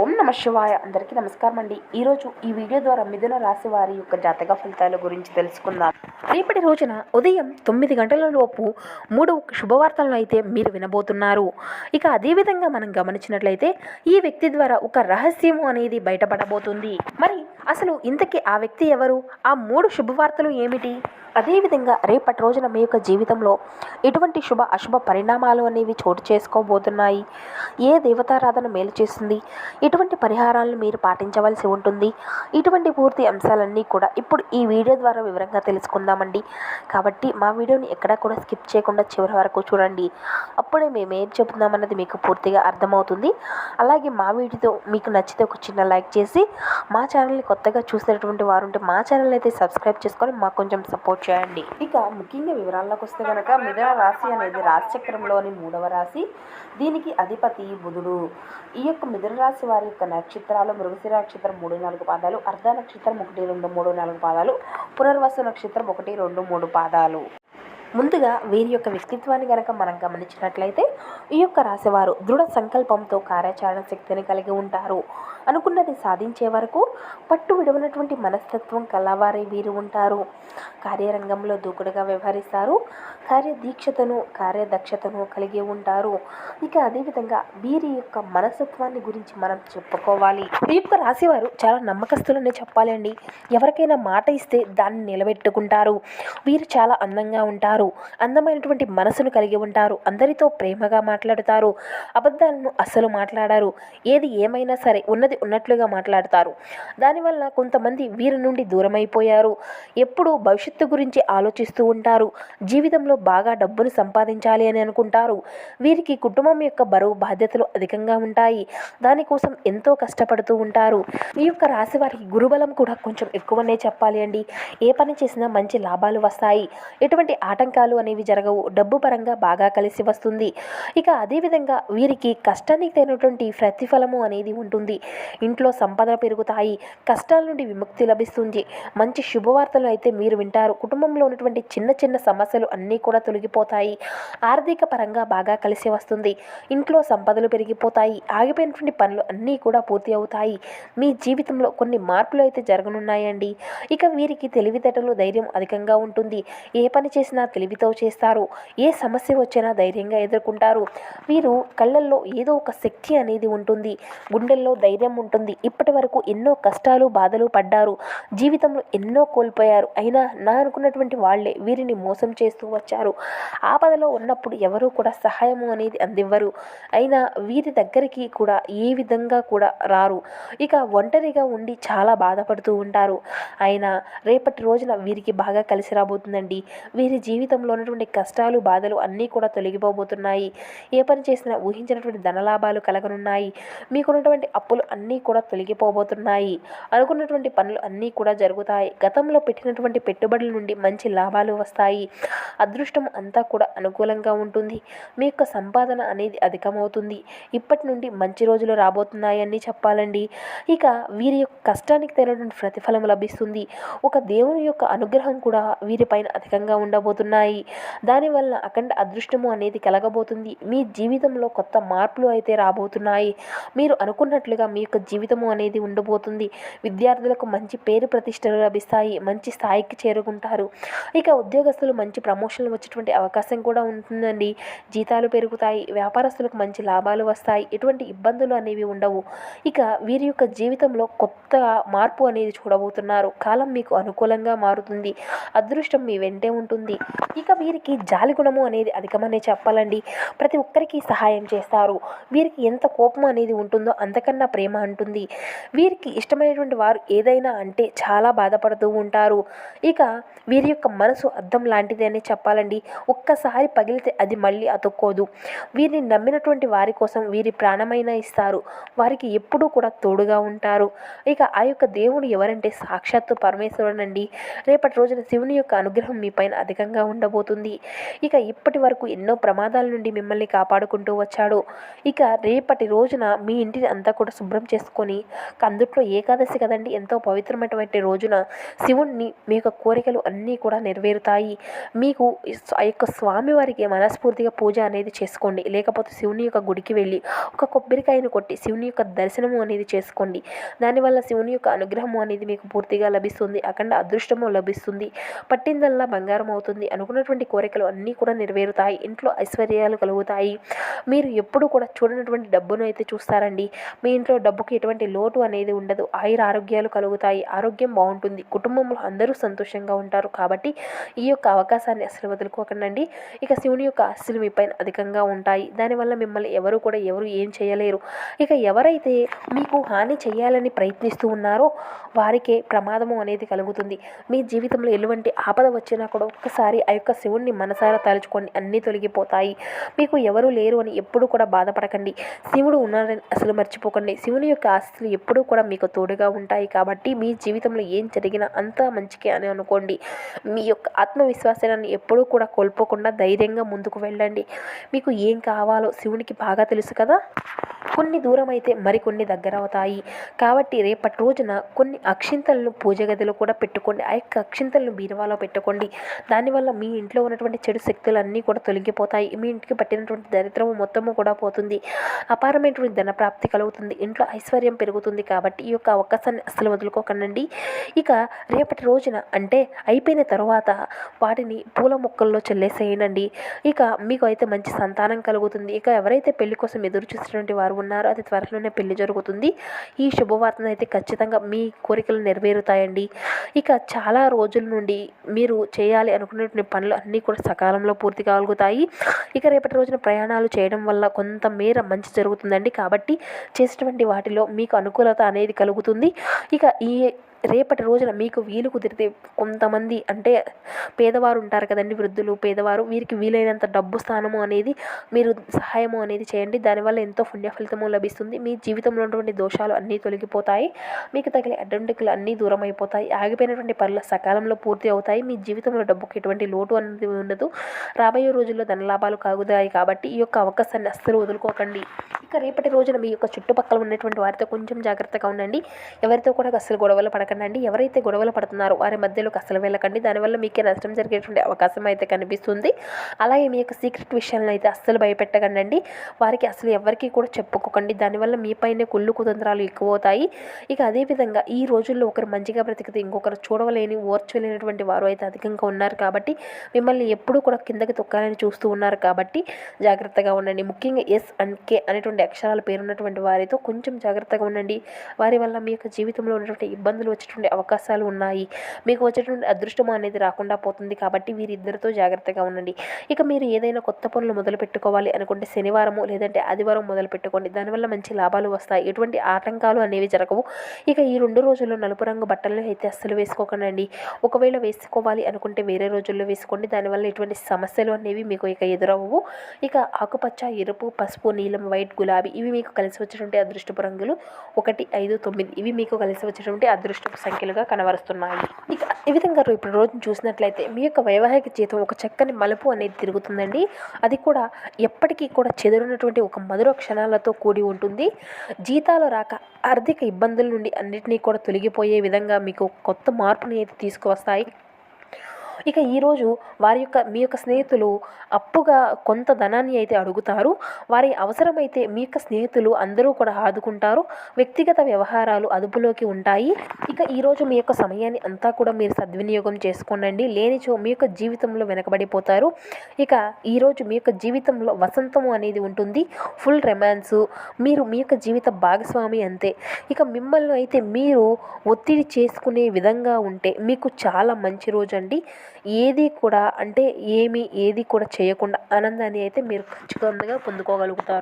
ఓం నమ శివాయ. అందరికీ నమస్కారం అండి. ఈరోజు ఈ వీడియో ద్వారా మిథున రాశి వారి యొక్క జాతక ఫలితాల గురించి తెలుసుకుందాం. రేపటి రోజున ఉదయం తొమ్మిది గంటల లోపు మూడు శుభవార్తలను అయితే మీరు వినబోతున్నారు. ఇక అదేవిధంగా మనం గమనించినట్లయితే ఈ వ్యక్తి ద్వారా ఒక రహస్యము అనేది బయటపడబోతుంది. మరి అసలు ఇంతకీ ఆ వ్యక్తి ఎవరు? ఆ మూడు శుభవార్తలు ఏమిటి? అదేవిధంగా రేపటి రోజున మీ యొక్క జీవితంలో ఎటువంటి శుభ అశుభ పరిణామాలు అనేవి చోటు చేసుకోబోతున్నాయి? ఏ దేవతారాధన మేలు చేస్తుంది? ఎటువంటి పరిహారాలను మీరు పాటించవలసి ఉంటుంది? ఇటువంటి పూర్తి అంశాలన్నీ కూడా ఇప్పుడు ఈ వీడియో ద్వారా వివరంగా తెలుసుకుందామండి. కాబట్టి మా వీడియోని ఎక్కడా కూడా స్కిప్ చేయకుండా చివరి వరకు చూడండి. అప్పుడే మేము ఏం చెబుతున్నామన్నది మీకు పూర్తిగా అర్థమవుతుంది. అలాగే మా వీడియో మీకు నచ్చితే ఒక చిన్న లైక్ చేసి మా ఛానల్ని కొత్తగా చూసినటువంటి వారు ఉంటే మా ఛానల్ అయితే సబ్స్క్రైబ్ చేసుకొని మాకు కొంచెం సపోర్ట్ చేయండి ఇక ముఖ్యంగా వివరాల్లోకి వస్తే కనుక మిథున రాశి అనేది రాశిచక్రంలోని మూడవ రాశి. దీనికి అధిపతి బుధుడు. ఈ యొక్క మిథున రాశి వారి యొక్క నక్షత్రాలు మృగశిర నక్షత్రం మూడు నాలుగు పాదాలు అర్ధ నక్షత్రం ఒకటి రెండు మూడు నాలుగు పాదాలు పునర్వసు నక్షత్రం ఒకటి రెండు మూడు పాదాలు. ముందుగా వీరి యొక్క వ్యక్తిత్వాన్ని కనుక మనం గమనించినట్లయితే ఈ యొక్క రాశివారు దృఢ సంకల్పంతో కార్యాచరణ శక్తిని కలిగి ఉంటారు. అనుకున్నది సాధించే వరకు పట్టు విడవనటువంటి మనస్తత్వం కలవారే వీరు ఉంటారు. కార్యరంగంలో దూకుడుగా వ్యవహరిస్తారు. కార్యదీక్షతను కార్యదక్షతను కలిగి ఉంటారు. ఇక అదేవిధంగా వీరి యొక్క మనస్తత్వాన్ని గురించి మనం చెప్పుకోవాలి. ఈ యొక్క రాశివారు చాలా నమ్మకస్తులనే చెప్పాలండి ఎవరికైనా మాట ఇస్తే దాన్ని నిలబెట్టుకుంటారు. వీరు చాలా అందంగా ఉంటారు. అందమైనటువంటి మనసును కలిగి ఉంటారు. అందరితో ప్రేమగా మాట్లాడుతారు. అబద్ధాలను అస్సలు మాట్లాడారు. ఏది ఏమైనా సరే ఉన్నది ఉన్నట్లుగా మాట్లాడతారు. దానివల్ల కొంతమంది వీరి నుండి దూరమైపోయారు. ఎప్పుడూ భవిష్యత్తు గురించి ఆలోచిస్తూ ఉంటారు. జీవితంలో బాగా డబ్బును సంపాదించాలి అని అనుకుంటారు. వీరికి కుటుంబం యొక్క బరువు బాధ్యతలు అధికంగా ఉంటాయి. దానికోసం ఎంతో కష్టపడుతూ ఉంటారు. ఈ యొక్క రాశి వారికి గురుబలం కూడా కొంచెం ఎక్కువనే చెప్పాలి అండి. ఏ పని చేసినా మంచి లాభాలు వస్తాయి. ఎటువంటి ఆటంకాలు అనేవి జరగవు. డబ్బు పరంగా బాగా కలిసి వస్తుంది. ఇక అదేవిధంగా వీరికి కష్టానికి తగినటువంటి ప్రతిఫలము అనేది ఉంటుంది. ఇంట్లో సంపద పెరుగుతాయి కష్టాల నుండి విముక్తి లభిస్తుంది. మంచి శుభవార్తలు అయితే మీరు వింటారు. కుటుంబంలో ఉన్నటువంటి చిన్న చిన్న సమస్యలు అన్నీ కూడా తొలగిపోతాయి. ఆర్థిక పరంగా బాగా కలిసి వస్తుంది. ఇంట్లో సంపదలు పెరిగిపోతాయి. ఆగిపోయినటువంటి పనులు అన్నీ కూడా పూర్తి అవుతాయి. మీ జీవితంలో కొన్ని మార్పులు అయితే జరగనున్నాయండి. ఇక వీరికి తెలివితేటలు ధైర్యం అధికంగా ఉంటుంది. ఏ పని చేసినా తెలివితో చేస్తారు. ఏ సమస్య వచ్చినా ధైర్యంగా ఎదుర్కొంటారు. వీరు కళ్ళల్లో ఏదో ఒక శక్తి అనేది ఉంటుంది. గుండెల్లో ధైర్యం ఉంటుంది. ఇప్పటి వరకు ఎన్నో కష్టాలు బాధలు పడ్డారు. జీవితంలో ఎన్నో కోల్పోయారు. అయినా నా అనుకున్నటువంటి వాళ్ళే వీరిని మోసం చేస్తూ వచ్చారు. ఆపదలో ఉన్నప్పుడు ఎవరూ కూడా సహాయము అనేది అందివ్వరు. అయినా వీరి దగ్గరికి కూడా ఏ విధంగా కూడా రారు. ఇక ఒంటరిగా ఉండి చాలా బాధపడుతూ ఉంటారు. అయినా రేపటి రోజున వీరికి బాగా కలిసి రాబోతుందండి. వీరి జీవితంలో ఉన్నటువంటి కష్టాలు బాధలు అన్నీ కూడా తొలగిపోబోతున్నాయి. ఏ పని చేసినా ఊహించినటువంటి ధనలాభాలు కలగనున్నాయి. మీకున్నటువంటి అప్పులు అన్ని అన్నీ కూడా తొలగిపోబోతున్నాయి. అనుకున్నటువంటి పనులు అన్నీ కూడా జరుగుతాయి. గతంలో పెట్టినటువంటి పెట్టుబడుల నుండి మంచి లాభాలు వస్తాయి. అదృష్టం అంతా కూడా అనుకూలంగా ఉంటుంది. మీ యొక్క సంపాదన అనేది అధికమవుతుంది. ఇప్పటి నుండి మంచి రోజులు రాబోతున్నాయని చెప్పాలండి. ఇక వీరి యొక్క కష్టానికి తగినటువంటి ప్రతిఫలం లభిస్తుంది. ఒక దేవుని యొక్క అనుగ్రహం కూడా వీరిపైన అధికంగా ఉండబోతున్నాయి. దానివల్ల అఖండ అదృష్టము అనేది కలగబోతుంది. మీ జీవితంలో కొత్త మార్పులు అయితే రాబోతున్నాయి. మీరు అనుకున్నట్లుగా మీ యొక్క జీవితము అనేది ఉండబోతుంది. విద్యార్థులకు మంచి పేరు ప్రతిష్టలు లభిస్తాయి. మంచి స్థాయికి చేరుకుంటారు. ఇక ఉద్యోగస్తులు మంచి ప్రమోషన్లు వచ్చేటువంటి అవకాశం కూడా ఉంటుందండి. జీతాలు పెరుగుతాయి. వ్యాపారస్తులకు మంచి లాభాలు వస్తాయి. ఎటువంటి ఇబ్బందులు అనేవి ఉండవు. ఇక వీరి యొక్క జీవితంలో కొత్త మార్పు అనేది చూడబోతున్నారు. కాలం మీకు అనుకూలంగా మారుతుంది. అదృష్టం మీ వెంటే ఉంటుంది. ఇక వీరికి జాలి గుణము అనేది అధికమనే చెప్పాలండి. ప్రతి ఒక్కరికి సహాయం చేస్తారు. వీరికి ఎంత కోపం అనేది ఉంటుందో అంతకన్నా ప్రేమ ఉంటుంది వీరికి ఇష్టమైనటువంటి వారు ఏదైనా అంటే చాలా బాధపడుతూ ఉంటారు. ఇక వీరి యొక్క మనసు అద్దం లాంటిది అని చెప్పాలండి. ఒక్కసారి పగిలితే అది మళ్ళీ అతుక్కోదు. వీరిని నమ్మినటువంటి వారి కోసం వీరి ప్రాణమైన ఇస్తారు. వారికి ఎప్పుడూ కూడా తోడుగా ఉంటారు. ఇక ఆ యొక్క దేవుడు ఎవరంటే సాక్షాత్తు పరమేశ్వరుడండి. రేపటి రోజున శివుని యొక్క అనుగ్రహం మీ పైన అధికంగా ఉండబోతుంది. ఇక ఇప్పటి వరకు ఎన్నో ప్రమాదాల నుండి మిమ్మల్ని కాపాడుకుంటూ వచ్చాడు. ఇక రేపటి రోజున మీ ఇంటిని అంతా కూడా శుభ్రం చేసుకొని కందుట్లో ఏకాదశి కదండి ఎంతో పవిత్రమైనటువంటి రోజున శివుణ్ణి మీ యొక్క కోరికలు అన్నీ కూడా నెరవేరుతాయి. మీకు ఆ యొక్క స్వామివారికి మనస్ఫూర్తిగా పూజ అనేది చేసుకోండి. లేకపోతే శివుని యొక్క గుడికి వెళ్ళి ఒక కొబ్బరికాయను కొట్టి శివుని యొక్క దర్శనము అనేది చేసుకోండి. దానివల్ల శివుని యొక్క అనుగ్రహము అనేది మీకు పూర్తిగా లభిస్తుంది. అఖండ అదృష్టము లభిస్తుంది. పట్టిందల్లా బంగారం అవుతుంది. అనుకున్నటువంటి కోరికలు అన్నీ కూడా నెరవేరుతాయి. ఇంట్లో ఐశ్వర్యాలు కలుగుతాయి. మీరు ఎప్పుడు కూడా చూడనటువంటి డబ్బును అయితే చూస్తారండి. మీ ఇంట్లో డబ్బు డబ్బుకి ఎటువంటి లోటు అనేది ఉండదు. ఆయుర ఆరోగ్యాలు కలుగుతాయి. ఆరోగ్యం బాగుంటుంది. కుటుంబంలో అందరూ సంతోషంగా ఉంటారు కాబట్టి ఈ యొక్క అవకాశాన్ని అసలు వదులుకోకండి ఇక శివుని యొక్క ఆస్తులు మీ పైన అధికంగా ఉంటాయి. దానివల్ల మిమ్మల్ని ఎవరు కూడా ఎవరు ఏం చేయలేరు. ఇక ఎవరైతే మీకు హాని చేయాలని ప్రయత్నిస్తూ ఉన్నారో వారికే ప్రమాదము అనేది కలుగుతుంది. మీ జీవితంలో ఎటువంటి ఆపద వచ్చినా కూడా ఒక్కసారి ఆ యొక్క శివుణ్ణి మనసారా తలుచుకొని అన్నీ తొలగిపోతాయి. మీకు ఎవరు లేరు అని ఎప్పుడు కూడా బాధపడకండి. శివుడు ఉన్నాడని అసలు మర్చిపోకండి. శివుని యొక్క ఆస్తులు ఎప్పుడూ కూడా మీకు తోడుగా ఉంటాయి కాబట్టి మీ జీవితంలో ఏం జరిగినా అంతా మంచికే అని అనుకోండి. మీ యొక్క ఆత్మవిశ్వాసాన్ని ఎప్పుడూ కూడా కోల్పోకుండా ధైర్యంగా ముందుకు వెళ్ళండి. మీకు ఏం కావాలో శివునికి బాగా తెలుసు కదా? కొన్ని దూరం అయితే మరికొన్ని దగ్గర అవుతాయి కాబట్టి రేపటి రోజున కొన్ని అక్షింతలను పూజ గదిలో కూడా పెట్టుకోండి. ఆ యొక్క అక్షింతలను బీరువాలో పెట్టుకోండి. దానివల్ల మీ ఇంట్లో ఉన్నటువంటి చెడు శక్తులు అన్నీ కూడా తొలగిపోతాయి. మీ ఇంటికి పట్టినటువంటి దరిద్రము మొత్తము కూడా పోతుంది. అపారమైనటువంటి ధన ప్రాప్తి కలుగుతుంది. ఇంట్లో ఐశ్వర్యం పెరుగుతుంది కాబట్టి ఈ యొక్క అవకాశాన్ని అసలు వదులుకోకండి ఇక రేపటి రోజున అంటే అయిపోయిన తర్వాత వాటిని పూల మొక్కల్లో చల్లేసేయనండి ఇక మీకు అయితే మంచి సంతానం కలుగుతుంది. ఇక ఎవరైతే పెళ్ళి కోసం ఎదురు చూసినటువంటి వారు ఉన్నారో అది త్వరలోనే పెళ్ళి జరుగుతుంది. ఈ శుభవార్తను అయితే ఖచ్చితంగా మీ కోరికలు నెరవేరుతాయండి. ఇక చాలా రోజుల నుండి మీరు చేయాలి అనుకునేటువంటి పనులు అన్నీ కూడా సకాలంలో పూర్తి కాగలుగుతాయి ఇక రేపటి రోజున ప్రయాణాలు చేయడం వల్ల కొంతమేర మంచి జరుగుతుందండి. కాబట్టి చేసినటువంటి వాటిలో మీకు అనుకూలత అనేది కలుగుతుంది. ఇక ఈ రేపటి రోజున మీకు వీలు కుదిరితే కొంతమంది అంటే పేదవారు ఉంటారు కదండి వృద్ధులు పేదవారు వీరికి వీలైనంత డబ్బు స్థానము అనేది మీరు సహాయము అనేది చేయండి. దానివల్ల ఎంతో పుణ్య ఫలితము లభిస్తుంది. మీ జీవితంలో ఉన్నటువంటి దోషాలు అన్నీ తొలగిపోతాయి. మీకు తగిలే అడ్డంకులు అన్నీ దూరం అయిపోతాయి ఆగిపోయినటువంటి పనులు సకాలంలో పూర్తి అవుతాయి. మీ జీవితంలో డబ్బుకి ఎటువంటి లోటు అనేది ఉండదు. రాబోయే రోజుల్లో ధనలాభాలు కాగుతాయి కాబట్టి ఈ యొక్క అవకాశాన్ని అస్సలు వదులుకోకండి. ఇక రేపటి రోజున మీ యొక్క చుట్టుపక్కల ఉన్నటువంటి వారితో కొంచెం జాగ్రత్తగా ఉండండి. ఎవరితో కూడా అస్సలు గొడవలు పడకండి. వెళ్ళకండి ఎవరైతే గొడవలు పడుతున్నారో వారి మధ్యలోకి అసలు వెళ్ళకండి. దానివల్ల మీకే నష్టం జరిగేటువంటి అవకాశం అయితే కనిపిస్తుంది. అలాగే మీ యొక్క సీక్రెట్ విషయాలను అయితే అస్సలు భయపెట్టకండి వారికి అసలు ఎవరికి కూడా చెప్పుకోకండి. దానివల్ల మీపైనే కుళ్ళు కుతంత్రాలు ఎక్కువ అవుతాయి ఇక అదేవిధంగా ఈ రోజుల్లో ఒకరు మంచిగా బ్రతికితే ఇంకొకరు చూడవలేని ఓర్చలేనటువంటి వారు అయితే అధికంగా ఉన్నారు కాబట్టి మిమ్మల్ని ఎప్పుడూ కూడా కిందకి తొక్కాలని చూస్తూ ఉన్నారు కాబట్టి జాగ్రత్తగా ఉండండి. ముఖ్యంగా ఎస్ అండ్ కే అనేటువంటి అక్షరాల పేరున్నటువంటి వారితో కొంచెం జాగ్రత్తగా ఉండండి. వారి వల్ల మీ యొక్క జీవితంలో ఉన్నటువంటి ఇబ్బందులు వచ్చేటువంటి అవకాశాలు ఉన్నాయి. మీకు వచ్చేటువంటి అదృష్టం అనేది రాకుండా పోతుంది కాబట్టి వీరిద్దరితో జాగ్రత్తగా ఉండండి. ఇక మీరు ఏదైనా కొత్త పనులు మొదలు పెట్టుకోవాలి అనుకుంటే శనివారము లేదంటే ఆదివారం మొదలు పెట్టుకోండి. దానివల్ల మంచి లాభాలు వస్తాయి. ఎటువంటి ఆటంకాలు అనేవి జరగవు. ఇక ఈ రెండు రోజుల్లో నలుపు రంగు బట్టలు అయితే అస్సలు వేసుకోకండి ఒకవేళ వేసుకోవాలి అనుకుంటే వేరే రోజుల్లో వేసుకోండి. దానివల్ల ఎటువంటి సమస్యలు అనేవి మీకు ఇక ఎదురవ్వవు. ఇక ఆకుపచ్చ ఎరుపు పసుపు నీలం వైట్ గులాబీ ఇవి మీకు కలిసి వచ్చేటువంటి అదృష్టపు రంగులు ఒకటి ఐదు తొమ్మిది ఇవి మీకు కలిసి వచ్చేటువంటి అదృష్టం సంఖ్యలుగా కనబరుస్తున్నాయి. ఇక ఈ విధంగా ఇప్పుడు రోజు చూసినట్లయితే మీ యొక్క వైవాహిక జీవితం ఒక చక్కని మలుపు అనేది తిరుగుతుందండి. అది కూడా ఎప్పటికీ కూడా చెదరినటువంటి ఒక మధుర క్షణాలతో కూడి ఉంటుంది. జీతాలు రాక ఆర్థిక ఇబ్బందుల నుండి అన్నింటినీ కూడా తొలగిపోయే విధంగా మీకు కొత్త మార్పుని అయితే తీసుకువస్తాయి. ఇక ఈరోజు వారి యొక్క మీ యొక్క స్నేహితులు అప్పుగా కొంత ధనాన్ని అయితే అడుగుతారు. వారి అవసరమైతే మీ యొక్క స్నేహితులు అందరూ కూడా ఆదుకుంటారు. వ్యక్తిగత వ్యవహారాలు అదుపులోకి ఉంటాయి. ఇక ఈరోజు మీ యొక్క సమయాన్ని అంతా కూడా మీరు సద్వినియోగం చేసుకోనండి. లేనిచో మీ యొక్క జీవితంలో వెనకబడిపోతారు. ఇక ఈరోజు మీ యొక్క జీవితంలో వసంతము అనేది ఉంటుంది. ఫుల్ రొమాన్సు మీరు మీ యొక్క జీవిత భాగస్వామి అంతే. ఇక మిమ్మల్ని అయితే మీరు ఒత్తిడి చేసుకునే విధంగా ఉంటే మీకు చాలా మంచి రోజు అండి ఏది కూడా అంటే ఏమి ఏది కూడా చేయకుండా ఆనందాన్ని అయితే మీరు ఖచ్చితంగా పొందుకోగలుగుతారు.